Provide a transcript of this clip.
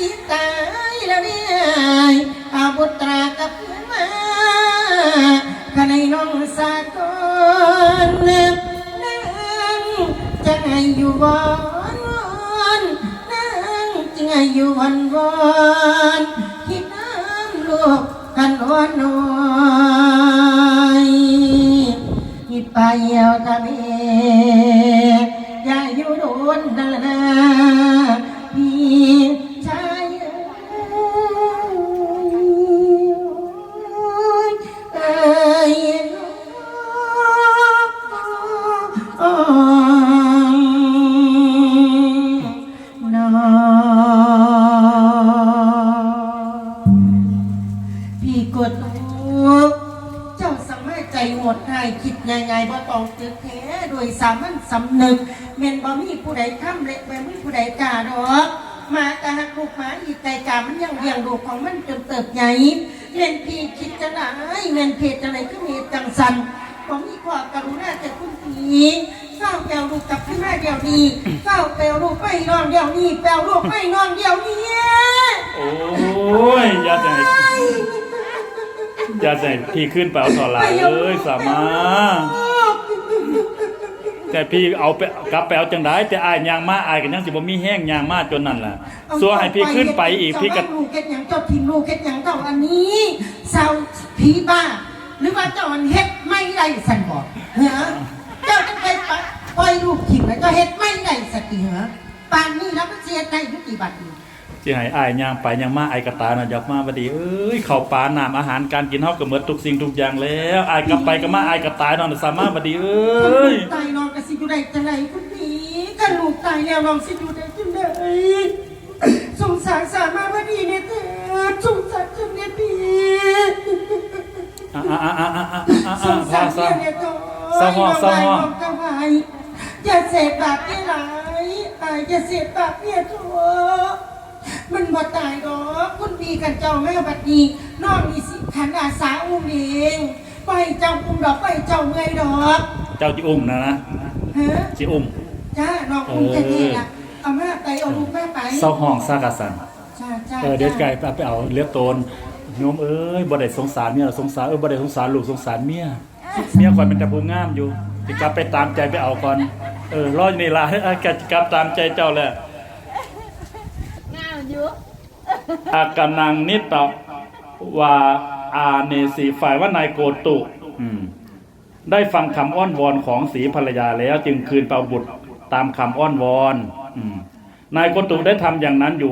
สิตายแล้วเนี่ยอาบุตรากับมาขณะน้องสากลนั่งจะให้อยู่บอนวอนนั่งจึงอยู่วันวอนคิดน้ำลูกกันวอนน้อยไปเอาทะเลอย่าอยู่โดนดานา ใจหดให้คิดยังไงบ่ต้องตึกแท้โดยสามัญสำนึกเมนบ่มีผู้ใดทำเละบ่มีผู้ใดกาดอกหมากะหักลูกหมาอีกใจกามันยังเลี้ยงลูกของมันจนเติบใหญ่เล่นพี่คิดจะไหนเงินเพจจะไหนก็มีจังสันบ่มีความกรุณาจากคุณผีเฝ้าแปลลูกกับขึ้นมาเดียวนี้เฝ้าแปลลูกไปนอนเดียวนี้แปลลูกไปนอนเดียวนี้โอ้ยอย่าใจ อย่าใจพี่ขึ้นไปเอาต่อหลายเลยสามาแต่พี่เอาไปกลับไปเอาจังได้แต่อายยางมาอายกันยังสิบ่มีแห้งยางมาจนนั่นล่ะสัวให้พี่ขึ้นไปอีกพี่ก็เจ้าลูกเฮ็ดหยังเจ้าทิมลูกเฮ็ดหยังเจ้าอันนี้สาวผีบ้า หรือว่าเจ้าอันเฮ็ดไม่ได้สันบอกเหรอเจ้าจะไปปะปล่อยลูกทิมแล้วเจ้าเฮ็ดไม่ได้สักทีเหรอปานนี้แล้วมันเสียใจอยุติบัติ นี่สิให้อายยางไปยางมาอายกระตาน่ะอยากมาบัดนี้เอ้ยข้าวปลาน้ำอาหารการกินเฮาก็หมดทุกสิ่งทุกอย่างแล้วอายกลับไปก็มาอายกระตายนอนสามารถบัดนี้เอ้ยลูกตายนอนกับสิอยู่ได้จังไรคุณผีถ้าลูกตายแล้วน้องสิอยู่ได้จังไดสงสารสามาพอดีเนี่ยเถิดสงสารจังเนี่ยพี่อะอะอะอะอะอะอะสอะงพาสารซะเนี่ยเถิดเศร้าห้องเศร้าห้องน้องไายอย่าเสพบาปได้หลายอายอย่าเสพบาปเนี่ยเถอะมัน บ่ตายดอกคุณพี่กันเจ้าแม่บัดนี้น้องนี่สิขันอาสาอุ้มเองไปเจ้าอุ้มดอกไปเจ้าเมื่อยดอกเจ้าจิอุ้มนะนะฮะจิอุ้มจ้าน้องอุ้มแท้ๆล่ะเอามาไปเอาลูกแม่ไปเศร้าห้องซากะสันจ้าจ้าเออเดี๋ยวไก่ไปเอาเลือดโตนโยมเอ้ยบ่ได้สงสารเมียหรอกสงสารเออบ่ได้สงสารลูกสงสารเมียเมียก่อนเป็นแต่ผู้งามอยู่สิกลับไปตามใจไปเอาก่อนเออรออยู่นี่ล่ะเออกกลับตามใจเจ้าแหละงามอยู่ อากานังนิตะวาอาเนสีฝ่ายว่านายโกตุอืมได้ฟังคำอ้อนวอนของสีภรรยาแล้ว จึงคืนเปาบุตรตามคำอ้อนวอนอืมนายโกตุได้ทำอย่างนั้นอยู่